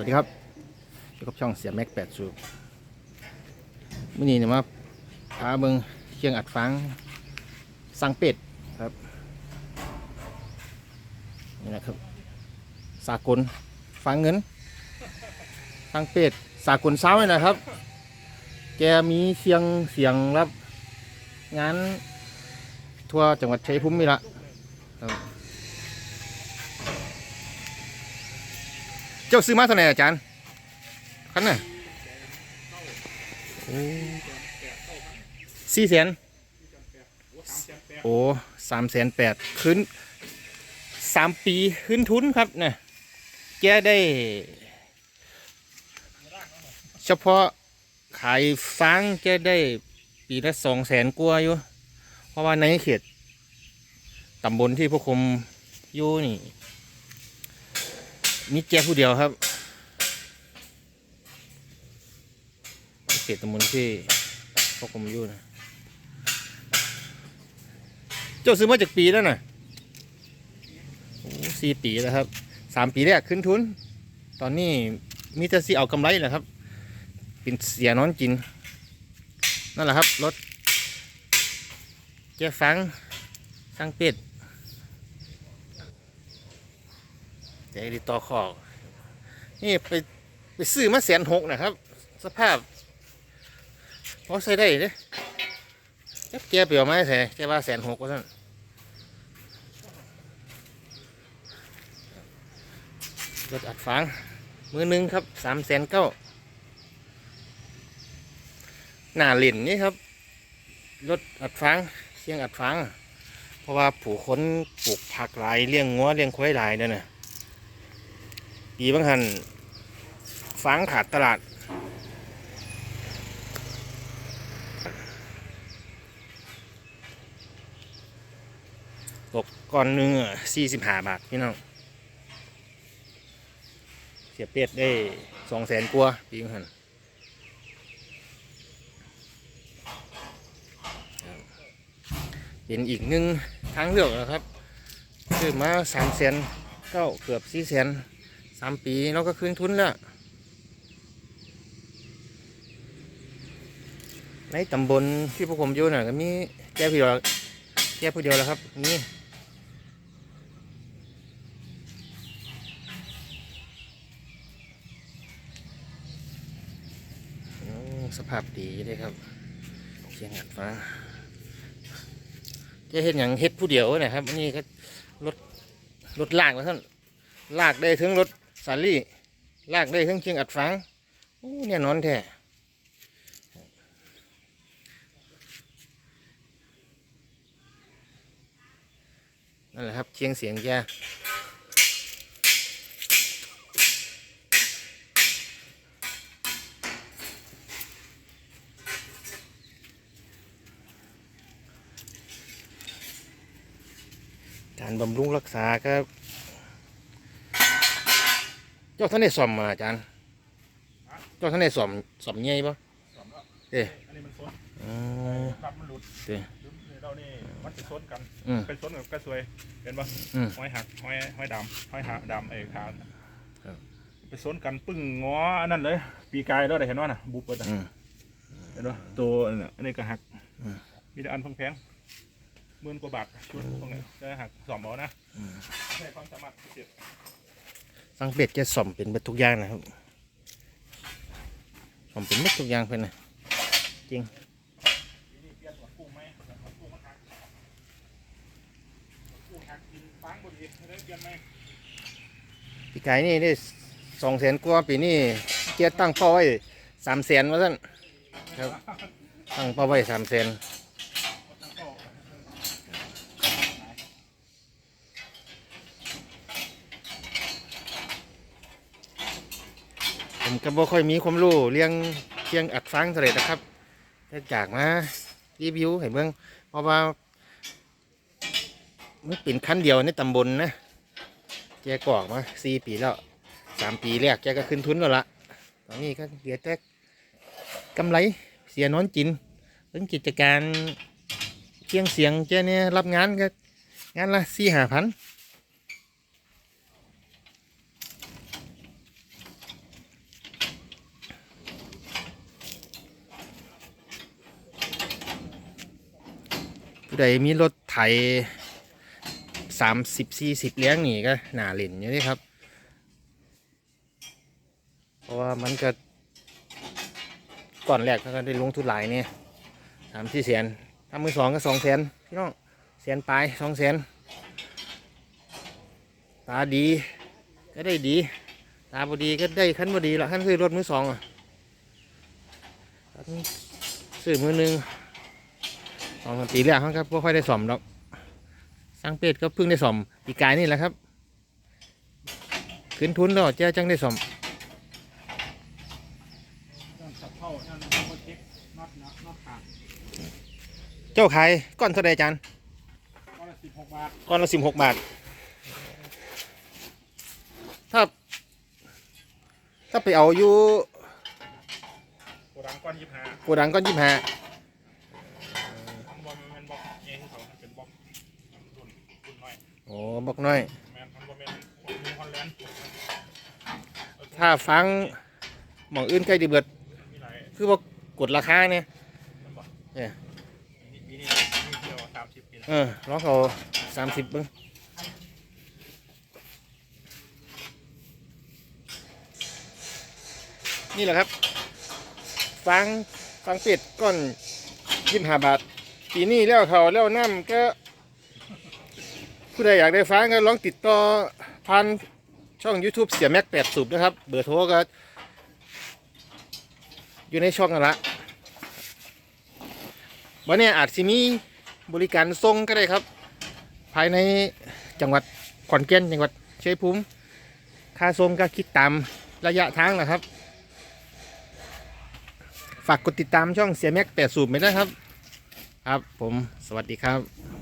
วัสดีครับอยู่กับช่องเสียแม็กแปดสูบมื่อนี้เนี่ยมาพาเบิงเครื่องอัดฟังสังเป็ดครับนี่นะครับ สากลฟังเงินสังเป็ดสากลเช้าเลยนะครับ แกมีเสียงเสียงรับงานทั่วจังหวัดชัยภูมินี่ละครับ เจ้าซื้อมาเท่าไหร่อาจารย์คันน่ะสี่แสนโอ้สามแสนแปดขึ้นสามปีขึ้นทุนครับเนี่ยแกได้ เฉพาะขายฟางจะได้ปีละสองแสนกว่าอยู่ เพราะว่าในเขตตำบลที่พวกคุมอยู่นี่ มีแกผู้เดียวครับเขตตำบลที่พวกคุมอยู่นะเจ้าซื้อมาจากปีแล้วน่ะสี่ปีแล้วครับสามปีแรกขึ้นทุน ตอนนี้มีแต่สิเอากำไรแหละครับ เป็นเสียนอนกิน นั่นแหละครับรถเจ๊ฟังสังเป็ด ใจดีต่อขอกนี่ไปไปซื้อมาแสนหกนะครับ สภาพพอใส่ได้เลยจับแกเปลี่ยวไม้ใส่แกว่าแสนหกว่าสั่นรถอัดฟางมือหนึ่งครับสามแสนเก้าหน้าเล่นนี่ครับ รถอัดฟางเสียงอัดฟางเพราะว่าผู้คนปลูกผักหลายเลี้ยงงัวเลี้ยงควายหลายเนี่ยนะ ปีบางหันฟางขาดตลาด ตกก้อนหนึงสี่สิบห้าบาท พี่น้อง เสียเป็ดได้สองแสนกว่าปีบางหันเป็นอีกหนึ่งทางเลือกนะครับซื้อมาสามแสนเก้าเกือบสี่แสน สามปีเราก็คืนทุนแล้ว ในตำบลที่พวกผมอยู่น่ะก็มีแก้ผู้เดียวแก้ผู้เดียวแล้วครับนี่สภาพดีเลยครับเชียงอัดฟ้าจะเห็นอย่างเฮ็ดผู้เดียวนะครับนนี้ก็รถรถลากนะท่านลากได้ถึงรถาลี่ลากได้ถึงเชียงอัดฟางโอ้เนี่ยนอนแท้นั่นแหละครับเชียงเสียงแกการบำรุงรักษาก็ เจ้าท่านได้สอมมาอาจารย์เจ้าท่านได้สอมสอมใหญ่ปะสองแล้วเอ๊ะอันนี้มันซนอ๋อรับมันหลุดเอ๊ะเรานี่มันจะซนกันอืมเป็นซนกับกระซวยเห็นปะอืมห้อยหักห้อยห้อยดำห้อยหักดำไอ้ขาวน่ะครับไปซนกันปึ้งงออันนั้นเลย ปีกายเราได้เห็นว่าน่ะบุบไปน่ะอืมเห็นปะตัวอันน่ะอันนี้ก็หักอืมมีแต่อันแพงๆหมื่นกว่าบาทชุดตรงนี้จะหักสองหมอนะใช้ความสามารถพิเศษ สังเป็ดจะสอมเป็นหมดทุกอย่างนะครับสอมเป็นหมดทุกอย่างเพื่อนนะจริงปีไก่เนี่ยนไหมปีกายนี่ได้สองแสนกว่าปีนี้เกียรตั้งเป้าไว้สามแสนว่าสั่นครับตั้งเป้าไว้สามแสน ผมก็บ่ค่อยมีความรู้เรื่องเชียงอัดฟังเท่าไหร่นะครับแต่จากมารีวิวให้เบิ่งเพราะว่ามันเป็นขั้นเดียวในตำบลนะแกกอกมาสี่ปีแล้วสามปีแรกแกก็ขึ้นทุนแล้วละตอนนี้ก็เหลือแต่กำไรเสียนอนจินเรื่องกิจการเชียงเสียงแกเนี่ยรับงานก็งานละสี่ห้าพัน ใดมีรถไถสามสิบสี่สิบเลี้ยงนี่ก็หนาเล่นอยู่นี่ครับ เพราะว่ามันก็ก่อนแรกก็ได้ลงทุนหลายเนี่ยสามสี่แสนถ้ามือสองก็สองแสนพี่น้องแสนปลายสองแสนตาดีก็ได้ดี ตาบดีก็ได้ขั้นบดีละขั้นซื้อรถมือสองอะซื้อมือหนึ่ง สองสามปีแรกเขาครับไม่ค่อยได้สอมดอกสร้างเป็ดก็เพิ่งได้สอมปีกายนี่แหละครับ ขึ้นทุนแล้วเจ้าจังได้สอมนั่นสับเข้านั่นโคตรเทคน็อตนะน็อตขาดเจ้าขายก้อนเท่าใดจานก็ละสิบหกบาทก้อนละสิบหกบาท ถ้า ถ้าไปเอาอยู่โกดังก้อนยี่สิบห้าโกดังก้อนยี่ห้า มันบอลมันบล็อกเงี้ยที่เขาเป็นบล็อกรุ่นรุ่นน้อย โอ้บอกน้อยแมนมันบอลแมนนิวฮอลแลนด์ถ้าฟังหมองอื่นใกล้ดีเบิดมีหลายคือบอกกดราคาเนี่ยมันบอกเนี่ยมีมีนี่มีเที่ยวสามสิบปีแล้วเออลองเขาสามสิบเบิ้งนี่แหละครับฟังฟังเป็ดก้อนยี่ห้าบาทปีนี้แล้วเขาแล้วน้ำก็ ผู้ใดอยากได้ฟังก็ลองติดต่อผ่านช่อง YouTube เสียแม็กแปดสูบนะครับ เบอร์โทรก็ อยู่ในช่องนั่นละวันนี้อาจสิมีบริการส่งก็ได้ครับ ภายในจังหวัดขอนแก่นจังหวัดเชัยงภูมิค่าส่งก็คิดตามระยะทางนะครับ ฝากกดติดตามช่องเสียแม็กแปดสูบไปนะครับ ครับผมสวัสดีครับ